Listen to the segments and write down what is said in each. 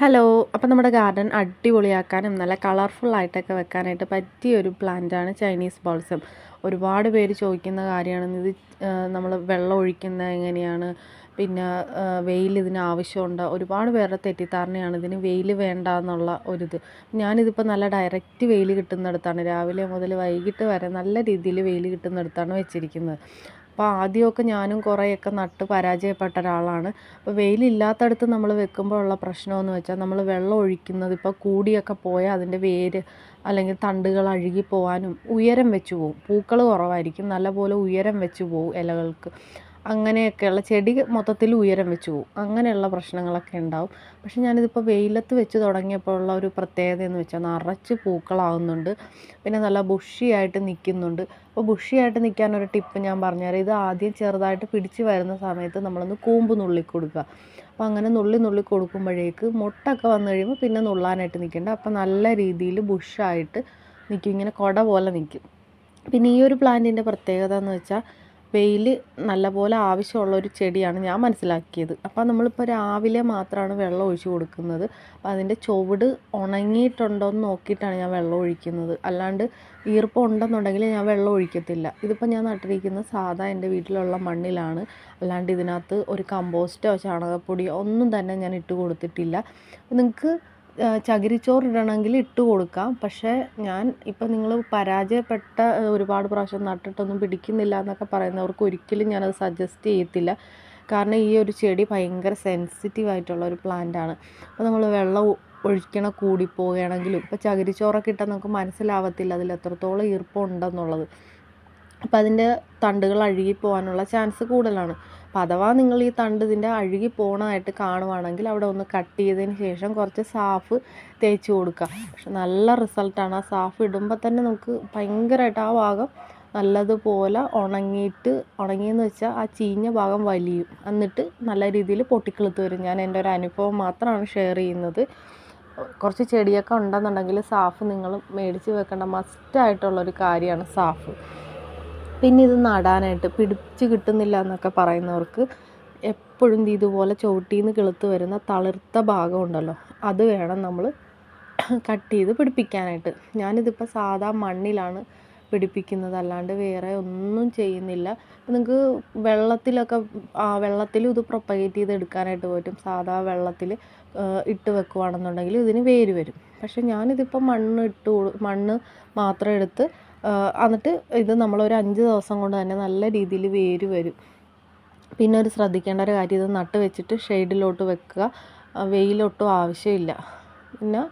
Hello അപ്പോൾ നമ്മുടെ garden അടിപൊളിയാക്കാനും നല്ല കളർഫുൾ ആയിട്ടൊക്കെ വെക്കാനായിട്ട് പറ്റിയ ഒരു പ്ലാന്റാണ് ചൈനീസ് ബോൾസം ഒരുപാട് പേര് ചോദിക്കുന്ന കാര്യമാണ് ഇത് നമ്മൾ വെള്ളം ഒഴിക്കുന്നത് എങ്ങനെയാണ്? പിന്നെ വെയിൽ ഇതിന് ആവശ്യമുണ്ട്? ഒരുപാട് പേരുടെ തെറ്റിദ്ധാരണയാണ് ഇതിന് വെയിൽ വേണ്ട എന്നുള്ള ഒരിത്. ഞാനിതിപ്പോൾ നല്ല ഡയറക്റ്റ് വെയിൽ കിട്ടുന്നിടത്താണ്. രാവിലെ മുതൽ വൈകിട്ട് വരെ നല്ല രീതിയിൽ വെയിൽ കിട്ടുന്നിടത്താണ് വെച്ചിരിക്കുന്നത്. അപ്പോൾ ആദ്യമൊക്കെ ഞാനും കുറേയൊക്കെ നട്ട് പരാജയപ്പെട്ട ഒരാളാണ്. അപ്പോൾ വെയിലില്ലാത്തടത്ത് നമ്മൾ വെക്കുമ്പോൾ ഉള്ള പ്രശ്നമെന്ന് വെച്ചാൽ നമ്മൾ വെള്ളം ഒഴിക്കുന്നത് ഇപ്പോൾ കൂടിയൊക്കെ പോയാൽ അതിന്റെ വേര് അല്ലെങ്കിൽ തണ്ടുകൾ അഴുകി പോകാനും ഉയരം വെച്ച് പോവും. പൂക്കൾ കുറവായിരിക്കും. നല്ലപോലെ ഉയരം വെച്ച് പോവും ഇലകൾക്ക്. അങ്ങനെയൊക്കെയുള്ള ചെടി മൊത്തത്തിൽ ഉയരം വെച്ചു പോകും അങ്ങനെയുള്ള പ്രശ്നങ്ങളൊക്കെ ഉണ്ടാവും. പക്ഷെ ഞാനിതിപ്പോൾ വെയിലത്ത് വെച്ച് തുടങ്ങിയപ്പോൾ ഉള്ള ഒരു പ്രത്യേകത എന്ന് വെച്ചാൽ നിറച്ച് പൂക്കളാവുന്നുണ്ട്. പിന്നെ നല്ല ബുഷിയായിട്ട് നിൽക്കുന്നുണ്ട്. അപ്പോൾ ബുഷിയായിട്ട് നിൽക്കാനൊരു ടിപ്പ് ഞാൻ പറഞ്ഞുതരാം. ഇത് ആദ്യം ചെറുതായിട്ട് പിടിച്ച് വരുന്ന സമയത്ത് നമ്മളൊന്ന് കൂമ്പ് നുള്ളി കൊടുക്കുക. അപ്പോൾ അങ്ങനെ നുള്ളി നുള്ളി കൊടുക്കുമ്പോഴേക്ക് മുട്ടൊക്കെ വന്നു കഴിയുമ്പോൾ പിന്നെ നുള്ളാനായിട്ട് നിൽക്കേണ്ട. അപ്പോൾ നല്ല രീതിയിൽ ബുഷായിട്ട് നിൽക്കും ഇങ്ങനെ കുട പോലെ നിൽക്കും പിന്നെ ഈ ഒരു പ്ലാന്റിന്റെ പ്രത്യേകത എന്ന് വെച്ചാൽ വെയിൽ നല്ലപോലെ ആവശ്യമുള്ള ഒരു ചെടിയാണ് ഞാൻ മനസ്സിലാക്കിയത്. അപ്പോൾ നമ്മളിപ്പോൾ രാവിലെ മാത്രമാണ് വെള്ളം ഒഴിച്ച് കൊടുക്കുന്നത്. അപ്പോൾ അതിന്റെ ചുവട് ഉണങ്ങിയിട്ടുണ്ടോ എന്ന് നോക്കിയിട്ടാണ് ഞാൻ വെള്ളം ഒഴിക്കുന്നത്. അല്ലാണ്ട് ഈർപ്പം ഉണ്ടെന്നുണ്ടെങ്കിൽ ഞാൻ വെള്ളം ഒഴിക്കത്തില്ല. ഇതിപ്പോൾ ഞാൻ നട്ടിരിക്കുന്ന സാധാ എന്റെ വീട്ടിലുള്ള മണ്ണിലാണ്. അല്ലാണ്ട് ഇതിനകത്ത് ഒരു കമ്പോസ്റ്റോ ചാണകപ്പൊടിയോ ഒന്നും തന്നെ ഞാൻ ഇട്ട് കൊടുത്തിട്ടില്ല. നിങ്ങൾക്ക് ചകിരിച്ചോറ് ഇടണമെങ്കിൽ ഇട്ട് കൊടുക്കാം. പക്ഷേ ഞാൻ ഇപ്പം നിങ്ങൾ പരാജയപ്പെട്ട ഒരുപാട് പ്രാവശ്യം നട്ടിട്ടൊന്നും പിടിക്കുന്നില്ല എന്നൊക്കെ പറയുന്നവർക്ക് ഒരിക്കലും ഞാനത് സജസ്റ്റ് ചെയ്യത്തില്ല. കാരണം ഈ ഒരു ചെടി ഭയങ്കര സെൻസിറ്റീവ് ആയിട്ടുള്ള ഒരു പ്ലാന്റ് ആണ്. അപ്പോൾ നമ്മൾ വെള്ളം ഒഴിക്കണ കൂടിപ്പോവുകയാണെങ്കിലും ഇപ്പോൾ ചകിരിച്ചോറൊക്കെ ഇട്ടാൽ നമുക്ക് മനസ്സിലാവത്തില്ല അതിൽ എത്രത്തോളം ഈർപ്പം ഉണ്ടെന്നുള്ളത്. അപ്പോൾ അതിന്റെ തണ്ടുകൾ അഴുകി പോകാനുള്ള ചാൻസ് കൂടുതലാണ്. അപ്പോൾ അഥവാ നിങ്ങൾ ഈ തണ്ട് ഇതിന്റെ അഴുകി പോകണമായിട്ട് കാണുവാണെങ്കിൽ അവിടെ ഒന്ന് കട്ട് ചെയ്തതിന് ശേഷം കുറച്ച് സാഫ് തേച്ച് കൊടുക്കുക പക്ഷെ നല്ല റിസൾട്ടാണ് ആ സാഫ് ഇടുമ്പോൾ തന്നെ നമുക്ക് ഭയങ്കരമായിട്ട് ആ ഭാഗം നല്ലതുപോലെ ഉണങ്ങിയിട്ട് ഉണങ്ങിയെന്ന് വെച്ചാൽ ആ ചീഞ്ഞ ഭാഗം വലിയും. എന്നിട്ട് നല്ല രീതിയിൽ പൊട്ടിക്കിളുത്ത് വരും. ഞാൻ എന്റെ ഒരു അനുഭവം മാത്രമാണ് ഷെയർ ചെയ്യുന്നത്. കുറച്ച് ചെടിയൊക്കെ ഉണ്ടെന്നുണ്ടെങ്കിൽ സാഫ് നിങ്ങൾ മേടിച്ച് വെക്കേണ്ട. മസ്റ്റായിട്ടുള്ളൊരു കാര്യമാണ് സാഫ്. പിന്നെ ഇത് നടാനായിട്ട് പിടിച്ച് കിട്ടുന്നില്ല എന്നൊക്കെ പറയുന്നവർക്ക് എപ്പോഴും ഇതുപോലെ ചവിട്ടിയിൽ നിന്ന് കിളുത്ത് വരുന്ന തളിർത്ത ഭാഗം ഉണ്ടല്ലോ അത് വേണം നമ്മൾ കട്ട് ചെയ്ത് പിടിപ്പിക്കാനായിട്ട്. ഞാനിതിപ്പോൾ സാധാ മണ്ണിലാണ് പിടിപ്പിക്കുന്നത് അല്ലാണ്ട് വേറെ ഒന്നും ചെയ്യുന്നില്ല. നിങ്ങൾക്ക് വെള്ളത്തിലൊക്കെ വെള്ളത്തിലും ഇത് പ്രൊപ്പഗേറ്റ് ചെയ്ത് എടുക്കാനായിട്ട് പറ്റും. സാധാ വെള്ളത്തിൽ ഇട്ട് വെക്കുവാണെന്നുണ്ടെങ്കിൽ ഇതിന് വേര് വരും. പക്ഷേ ഞാനിതിപ്പോൾ മണ്ണ് ഇട്ട് മണ്ണ് മാത്രം എടുത്ത് എന്നിട്ട് ഇത് നമ്മളൊരു അഞ്ച് ദിവസം കൊണ്ട് തന്നെ നല്ല രീതിയിൽ വേര് വരും. പിന്നെ ഒരു ശ്രദ്ധിക്കേണ്ട ഒരു കാര്യം ഇത് നട്ട് വെച്ചിട്ട് ഷെയ്ഡിലോട്ട് വെക്കുക. വെയിലൊട്ടും ആവശ്യമില്ല. പിന്നെ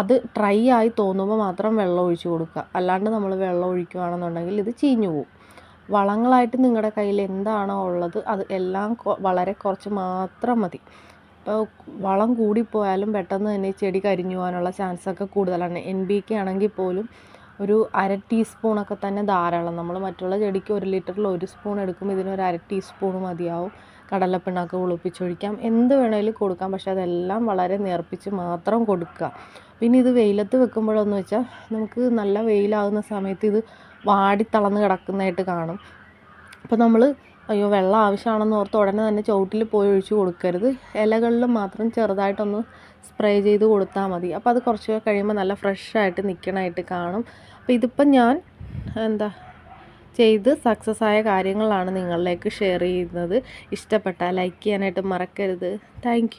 അത് ഡ്രൈ ആയി തോന്നുമ്പോൾ മാത്രം വെള്ളം ഒഴിച്ചു കൊടുക്കുക. അല്ലാണ്ട് നമ്മൾ വെള്ളം ഒഴിക്കുകയാണെന്നുണ്ടെങ്കിൽ ഇത് ചീഞ്ഞു പോകും വളങ്ങളായിട്ട് നിങ്ങളുടെ കയ്യിൽ എന്താണോ ഉള്ളത് അത് എല്ലാം വളരെ കുറച്ച് മാത്രം മതി. ഇപ്പോൾ വളം കൂടിപ്പോയാലും പെട്ടെന്ന് തന്നെ ചെടി കരിഞ്ഞു പോകാനുള്ള ചാൻസൊക്കെ കൂടുതലാണ്. എൻ ബി കെ ആണെങ്കിൽ പോലും ഒരു അര ടീസ്പൂണൊക്കെ തന്നെ ധാരാളം. നമ്മൾ മറ്റുള്ള ചെടിക്ക് ഒരു ലിറ്ററിൽ ഒരു സ്പൂൺ എടുക്കുമ്പോൾ ഇതിനൊരു അര ടീസ്പൂൺ മതിയാവും. കടലപ്പിണ്ണാക്ക് കുളിപ്പിച്ചൊഴിക്കാം എന്ത് വേണമെങ്കിലും കൊടുക്കാം. പക്ഷെ അതെല്ലാം വളരെ നേർപ്പിച്ച് മാത്രം കൊടുക്കുക. പിന്നെ ഇത് വെയിലത്ത് വെക്കുമ്പോഴെന്ന് വെച്ചാൽ നമുക്ക് നല്ല വെയിലാകുന്ന സമയത്ത് ഇത് വാടി തളർന്ന് കിടക്കുന്നതായിട്ട് കാണും. അപ്പോൾ നമ്മൾ അയ്യോ വെള്ളം ആവശ്യമാണെന്ന് ഓർത്ത് ഉടനെ തന്നെ ചുവട്ടിൽ പോയി ഒഴിച്ച് കൊടുക്കരുത്. ഇലകളിൽ മാത്രം ചെറുതായിട്ടൊന്ന് സ്പ്രേ ചെയ്ത് കൊടുത്താൽ മതി. അപ്പോൾ അത് കുറച്ച് കഴിയുമ്പോൾ നല്ല ഫ്രഷായിട്ട് നിൽക്കണമായിട്ട് കാണും. അപ്പോൾ ഇതിപ്പം ഞാൻ എന്താ ചെയ്ത് സക്സസ് ആയ കാര്യങ്ങളാണ് നിങ്ങളിലേക്ക് ഷെയർ ചെയ്യുന്നത്. ഇഷ്ടപ്പെട്ടാൽ ലൈക്ക് ചെയ്യാനായിട്ട് മറക്കരുത്. താങ്ക്